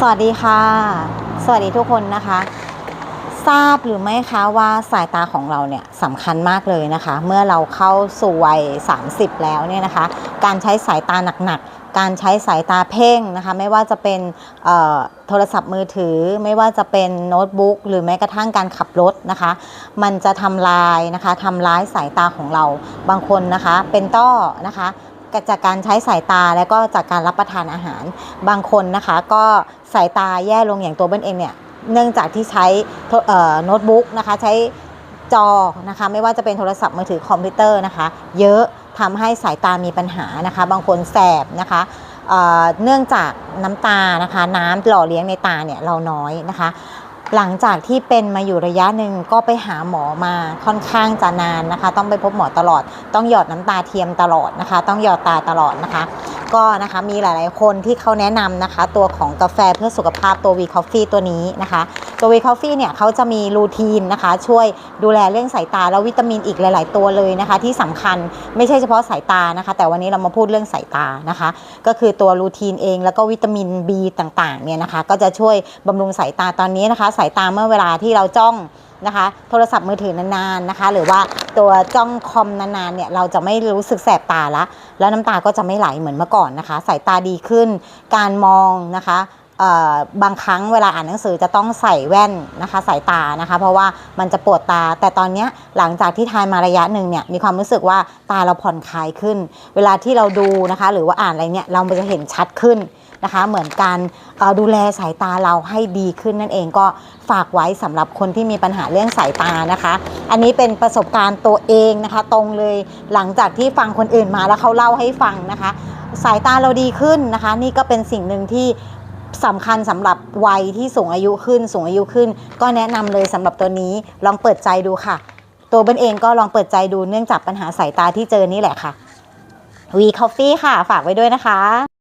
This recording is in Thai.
สวัสดีค่ะ สวัสดีทุกคนนะคะ ทราบหรือไม่คะว่าสายตาของเราเนี่ยสำคัญมากเลยนะคะ เมื่อเราเข้าสู่วัย 30 แล้วเนี่ยนะคะ การใช้สายตาหนักๆ การใช้สายตาเพ่งนะคะ ไม่ว่าจะเป็นเอ่อโทรศัพท์มือถือ ไม่ว่าจะเป็นโน้ตบุ๊กหรือแม้กระทั่งการขับรถนะคะ มันจะทำลายนะคะทำร้ายสายตาของเราบางคนนะคะ เป็นต้อนะคะ จากการใช้สายตาแล้วก็จากการรับประทานอาหาร บางคนนะคะ ก็สายตาแย่ลงอย่างตัวเบิ้ลเองเนี่ยเนื่องจากที่ใช้โทเอ่อโน้ตบุ๊กนะคะใช้จอนะคะไม่ว่าจะเป็นโทรศัพท์มือถือคอมพิวเตอร์นะคะ เยอะทำให้สายตามีปัญหานะคะ บางคนแสบนะคะเอ่อเนื่องจากน้ำตานะคะ น้ำหล่อเลี้ยงในตาเนี่ยเราน้อยนะคะ หลังจากที่เป็นมาอยู่ระยะหนึ่งก็ไปหาหมอมาค่อนข้างจะนานนะคะ ต้องไปพบหมอตลอด ต้องหยอดน้ำตาเทียมตลอดนะคะ ต้องหยอดตาตลอดนะคะ ก็นะคะมีหลายๆคนที่เขาแนะนำนะคะ ตัวของกาแฟเพื่อสุขภาพตัว V Coffee ตัวนี้นะคะ ตัว V Coffee เนี่ยเขาจะมีรูทีนนะคะ ช่วยดูแลเรื่องสายตาแล้ววิตามินอีกหลาย ๆ ตัวเลยนะคะ ที่สำคัญไม่ใช่เฉพาะสายตานะคะ แต่วันนี้เรามาพูดเรื่องสายตานะคะ ก็คือตัวรูทีนเองแล้วก็วิตามิน B ต่างๆเนี่ยนะคะ ก็จะช่วยบำรุงสายตาตอนนี้นะคะ สายตาเมื่อเวลาที่เราจ้อง นะคะ โทรศัพท์มือถือนานๆนะคะ หรือว่าตัวจ้องคอมนานๆเนี่ยเราจะไม่รู้สึกแสบตาละ แล้วน้ำตาก็จะไม่ไหลเหมือนเมื่อก่อนนะคะ สายตาดีขึ้น การมองนะคะเอ่อบางครั้งเวลาอ่านหนังสือจะต้องใส่แว่นนะคะสายตานะคะ เพราะว่ามันจะปวดตา แต่ตอนนี้หลังจากที่ทานมาระยะหนึ่งเนี่ยมีความรู้สึกว่าตาเราผ่อนคลายขึ้น เวลาที่เราดูนะคะ หรือว่าอ่านอะไรเนี่ยเราจะเห็นชัดขึ้น นะคะ เหมือนการดูแลสายตาเราให้ดีขึ้นนั่นเองก็ฝากไว้สำหรับคนที่มีปัญหาเรื่องสายตานะคะ อันนี้เป็นประสบการณ์ตัวเองนะคะ ตรงเลยหลังจากที่ฟังคนอื่นมาแล้วเขาเล่าให้ฟังนะคะ สายตาเราดีขึ้นนะคะ นี่ก็เป็นสิ่งหนึ่งที่สำคัญสำหรับวัยที่สูงอายุขึ้นสูงอายุขึ้น ก็แนะนำเลยสำหรับตัวนี้ลองเปิดใจดูค่ะ ตัวเบนเองก็ลองเปิดใจดูเนื่องจากปัญหาสายตาที่เจอนี่แหละค่ะ V Coffee ค่ะ ฝากไว้ด้วยนะคะ